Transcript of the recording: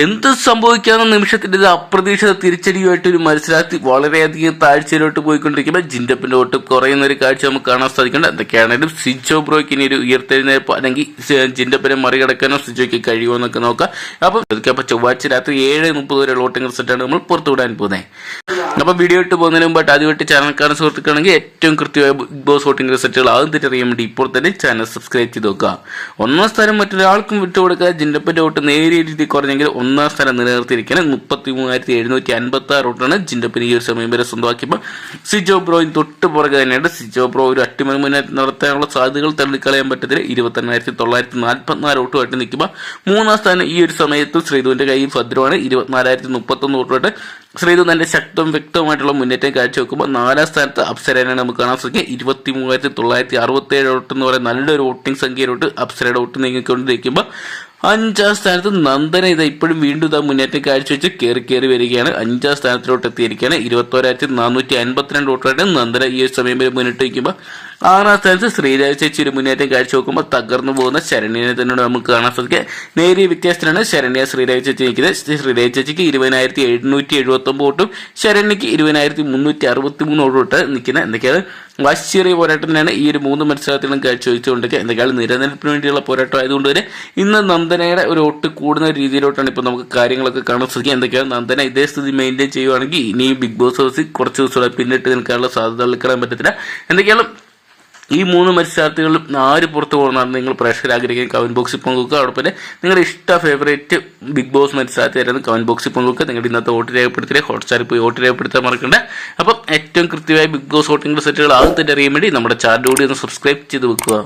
എന്ത് സംഭവിക്കാവുന്ന നിമിഷത്തിന്റെ അപ്രതീക്ഷിത തിരിച്ചടിയുമായിട്ട് ഒരു മത്സരാർത്ഥി വളരെയധികം താഴ്ചയിലോട്ട് പോയിക്കൊണ്ടിരിക്കുമ്പോൾ ജിൻഡപ്പിന്റെ ഓട്ട് കുറയുന്ന ഒരു കാഴ്ച നമുക്ക് കാണാൻ സാധിക്കുന്നുണ്ട്. എന്തൊക്കെയാണെങ്കിലും സിജോ ബ്രോയ്ക്ക് ഇനി ഒരു ഉയർത്തെഴുന്നേൽപ്പ് അല്ലെങ്കിൽ ജിൻഡപ്പിനെ മറികടക്കാനോ സിജോയ്ക്ക് കഴിയുമോ എന്നൊക്കെ നോക്കാം. അപ്പം ചൊവ്വാഴ്ച രാത്രി ഏഴ് മുപ്പത് വരെ വോട്ടിംഗ് റിസൾട്ടാണ് നമ്മൾ പുറത്തുവിടാൻ പോകുന്നത്. അപ്പം വീഡിയോ ഇട്ട് പോകുന്നതിന് മുമ്പായിട്ട് ആദ്യമായിട്ട് ചാനൽക്കാരൻ സുഹൃത്തുക്കളാണെങ്കിൽ ഏറ്റവും കൃത്യമായ ബിഗ് ബോസ് വോട്ടിംഗ് റിസൾട്ടുകൾ ആദ്യം തിരിച്ചറിയാൻ വേണ്ടി ഇപ്പോൾ തന്നെ ചാനൽ സബ്സ്ക്രൈബ് ചെയ്ത് നോക്കുക. ഒന്നാം സ്ഥാനം മറ്റൊരാൾക്കും വിട്ടുകൊടുക്കാതെ ജിൻഡപ്പന്റെ വോട്ട് നേരിയ രീതിയിൽ കുറഞ്ഞെങ്കിൽ ഒന്നാം സ്ഥാനം നിലനിർത്തിയിരിക്കുന്നത് മുപ്പത്തി മൂവായിരത്തി എഴുന്നൂറ്റി അൻപത്തി ആറ് വോട്ടാണ് ജിൻഡപ്പിന് ഈ ഒരു സമയം വരെ സ്വന്തമാക്കിയപ്പോൾ സിജോ ബ്രോയും തൊട്ട് പുറകെ തന്നെയാണ്. സിജോ ബ്രോ ഒരു അട്ടിമറി മുന്നേറ്റം നടത്താനുള്ള സാധ്യതകൾ തള്ളിക്കളയാൻ പറ്റത്തില്ല. ഇരുപത്തെണ്ണായിരത്തി തൊള്ളായിരത്തി നാൽപ്പത്തിനാല് വോട്ടുമായിട്ട് നിൽക്കുമ്പോൾ മൂന്നാം സ്ഥാനം ഈ ഒരു സമയത്ത് ശ്രീധുവിന്റെ കയ്യിൽ ഭദ്രമാണ്. ഇരുപത്തിനാലായിരത്തി മുപ്പത്തൊന്ന് വോട്ടുമായിട്ട് ശ്രീധു തന്റെ ശക്തവും വ്യക്തവുമായിട്ടുള്ള മുന്നേറ്റം കാഴ്ചവെക്കുമ്പോൾ നാലാം സ്ഥാനത്ത് അപ്സരേനെ നമുക്ക് കാണാൻ സാധിക്കുക ഇരുപത്തി മൂവായിരത്തി തൊള്ളായിരത്തി അറുപത്തി ഏഴ് വോട്ട് എന്ന് പറയുന്ന നല്ലൊരു വോട്ടിംഗ് സംഖ്യയിലോട്ട് അപ്സരയുടെ വോട്ട് നീങ്ങിക്കൊണ്ടിരിക്കുമ്പോൾ അഞ്ചാം സ്ഥാനത്ത് നന്ദന ഇത് ഇപ്പോഴും വീണ്ടും ഇതാ മുന്നേറ്റം കാഴ്ചവെച്ച് കയറി കയറി വരികയാണ്. അഞ്ചാം സ്ഥാനത്തിലോട്ട് എത്തിയിരിക്കുകയാണ്. ഇരുപത്തോരായിരത്തി നാനൂറ്റി അൻപത്തിരണ്ട് വോട്ടായിട്ട് നന്ദന ഈ ഒരു സമയം വരെ മുന്നിട്ട് വയ്ക്കുമ്പോൾ ആറാം സ്ഥാനത്ത് ശ്രീരാജ ചേച്ചി ഒരു മുന്നേറ്റം കാഴ്ചവെക്കുമ്പോൾ തകർന്നു പോകുന്ന ശരണ്യനെ തന്നെയാണ് നമുക്ക് കാണാൻ സാധിക്കുക. നേരിയ വ്യത്യാസത്തിലാണ് ശരണ്യ ശ്രീരാജ ചേച്ചി നിൽക്കുന്നത്. ശ്രീരാജ ചേച്ചിക്ക് ഇരുപതിനായിരത്തി എഴുന്നൂറ്റി എഴുപത്തി ഒമ്പത് വോട്ടും ശരണ്യക്ക് ഇരുപതിനായിരത്തി മുന്നൂറ്റി അറുപത്തി മൂന്ന് വോട്ട് നിൽക്കുന്നത്. എന്തൊക്കെയാണ്? വശ്യേറിയ പോരാട്ടത്തിനാണ് ഈ ഒരു മൂന്ന് മത്സരത്തിലും കാഴ്ചവെച്ചുകൊണ്ടൊക്കെ എന്തൊക്കെയാണ്? നിലനിൽപ്പിന് വേണ്ടിയുള്ള പോരാട്ടം ആയതുകൊണ്ട് തന്നെ ഇന്ന് നന്ദനയുടെ ഒരു ഒട്ട് കൂടുന്ന രീതിയിലോട്ടാണ് ഇപ്പോൾ നമുക്ക് കാര്യങ്ങളൊക്കെ കാണാൻ സാധിക്കുക. എന്തൊക്കെയാണ്? നന്ദന ഇതേ സ്ഥിതി മെയിന്റെയിൻ ചെയ്യുവാണെങ്കിൽ ഇനിയും ബിഗ് ബോസ് ഹൗസിൽ കുറച്ച് ദിവസം പിന്നിട്ട് നിൽക്കാനുള്ള സാധ്യത കാണാൻ പറ്റത്തില്ല. എന്തൊക്കെയാണ്? ഈ മൂന്ന് മത്സരാർത്ഥികളും ആര് പുറത്തു പോകുന്നതാണ് നിങ്ങൾ പ്രേക്ഷകർ ആഗ്രഹിക്കുന്ന കമന്റ് ബോക്സിൽ പങ്കുവെക്കുക. അതോടൊപ്പം നിങ്ങളുടെ ഇഷ്ട ഫേവറേറ്റ് ബിഗ് ബോസ് മത്സരാർത്ഥി ആയിരുന്നു ബോക്സിൽ പങ്കുവെക്കുക. നിങ്ങളുടെ ഇന്നത്തെ വോട്ട് രേഖപ്പെടുത്തിയ ഹോട്ട്സ്റ്റാറിൽ പോയി വോട്ട് രേഖപ്പെടുത്താൻ മറക്കണ്ട. അപ്പം ഏറ്റവും കൃത്യമായി ബിഗ് ബോസ് വോട്ടിംഗ് സെറ്റുകൾ ആദ്യം തന്നെ അറിയാൻ വേണ്ടി നമ്മുടെ ചാനൽ കൂടി ഒന്ന് സബ്സ്ക്രൈബ് ചെയ്ത് വെക്കുക.